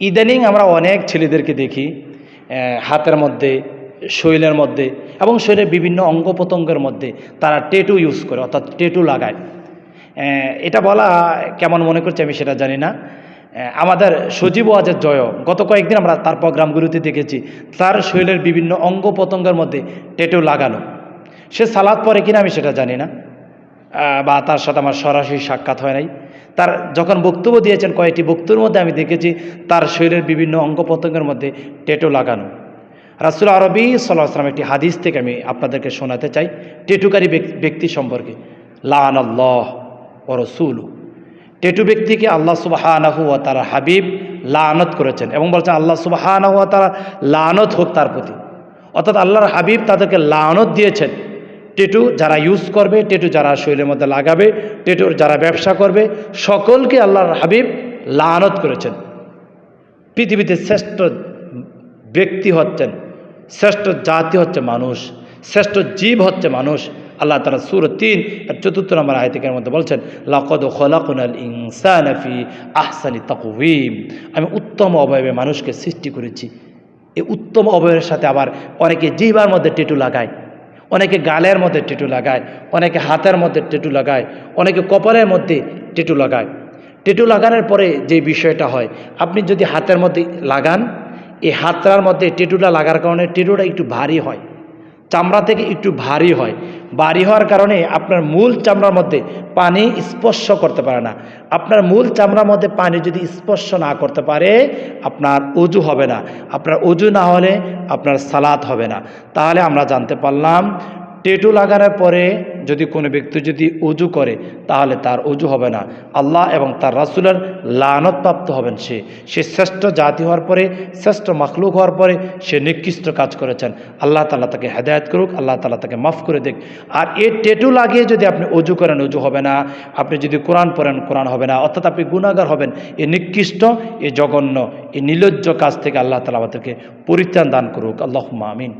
ইদানিং আমরা অনেক ছেলেদেরকে দেখি হাতের মধ্যে, শরীরের মধ্যে এবং শরীরের বিভিন্ন অঙ্গ প্রত্যঙ্গের মধ্যে তারা টেটু ইউজ করে, অর্থাৎ টেটু লাগায়। এটা বলা কেমন মনে করছে আমি সেটা জানি না। আমাদের সজীব ওয়াজের জয়, গত কয়েকদিন আমরা তার প্রোগ্রামগুলোতে দেখেছি, তার শরীরের বিভিন্ন অঙ্গ প্রত্যঙ্গের মধ্যে টেটু লাগানো। সে সালাদ পরে কিনা আমি সেটা জানি না। বা তার সাথে আমার সরাসরি সাক্ষাৎ হয় নাই। তার যখন বক্তব্য দিয়েছেন কয়েকটি বক্তব্যের মধ্যে আমি দেখেছি, তার শরীরের বিভিন্ন অঙ্গ প্রত্যঙ্গের মধ্যে টেটু লাগানো। রাসুল আরবি সাল্লাহ আসলাম একটি হাদিস থেকে আমি আপনাদেরকে শোনাতে চাই, টেটুকারী ব্যক- ব্যক্তি সম্পর্কে। লান আল্লাহ ও রসুল। টেটু ব্যক্তিকে আল্লাহ সুবাহানাহু ও তার হাবিব লানত করেছেন এবং বলছেন, আল্লাহ সুবাহানাহু ও তারা লানত হোক তার প্রতি। অর্থাৎ আল্লাহর হাবিব তাদেরকে লানত দিয়েছেন। টেটু যারা ইউজ করবে, টেটু যারা শরীরের মধ্যে লাগাবে, টেটুর যারা ব্যবসা করবে, সকলকে আল্লাহর হাবিব লানত করেছেন। পৃথিবীতে শ্রেষ্ঠ ব্যক্তি হচ্ছেন, শ্রেষ্ঠ জাতি হচ্ছে মানুষ, শ্রেষ্ঠ জীব হচ্ছে মানুষ। আল্লাহ তারা সুর তিন আর চতুর্থ নম্বর আয়তিকের মধ্যে বলছেন, লাকদ খলাকুনাল ইনসানফি আহসানি তাকুইম আমি উত্তম অবয়বে মানুষকে সৃষ্টি করেছি। এই উত্তম অবয়বের সাথে আবার অনেকে জিবার মধ্যে টেটু লাগায়। অনেকে গালের মধ্যে টেটু লাগায়, অনেকে হাতের মধ্যে টেটু লাগায়, অনেকে কপালের মধ্যে টেটু লাগায়। টেটু লাগানোর পরে যে বিষয়টা হয়, আপনি যদি হাতের মধ্যে লাগান, এই হাতটার মধ্যে টেটুটা লাগার কারণে টেটুটা একটু ভারী হয়, চামড়া থেকে একটু ভারী হয়। ভারী হওয়ার কারণে আপনার মূল চামড়ার মধ্যে পানি স্পর্শ করতে পারে না। আপনার মূল চামড়ার মধ্যে পানি যদি স্পর্শ না করতে পারে, আপনার উজু হবে না। আপনার উজু না হলে আপনার সালাত হবে না। তাহলে আমরা জানতে পারলাম টেটু লাগানোর পরে যদি কোনো ব্যক্তি যদি অজু করে, তাহলে তার অজু হবে না। আল্লাহ এবং তার রাসুলের লানতপ্রাপ্ত হবেন সে। সে শ্রেষ্ঠ জাতি হওয়ার পরে, শ্রেষ্ঠ মাখলুক হওয়ার পরে সে নিকৃষ্ট কাজ করেছেন। আল্লাহ তালা তাকে হেদায়ত করুক, আল্লাহ তালা তাকে মাফ করে দেখ আর এ টেটু লাগিয়ে যদি আপনি অজু করেন অজু হবে না। আপনি যদি কোরআন পড়েন, কোরআন হবে না। অর্থাৎ আপনি গুণাগার হবেন। এ নিকৃষ্ট, এ জঘন্য, এ নির্লজ্জ কাজ থেকে আল্লাহ তালা আমাদেরকে পরিত্রাণ দান করুক। আল্লাহ আমিন।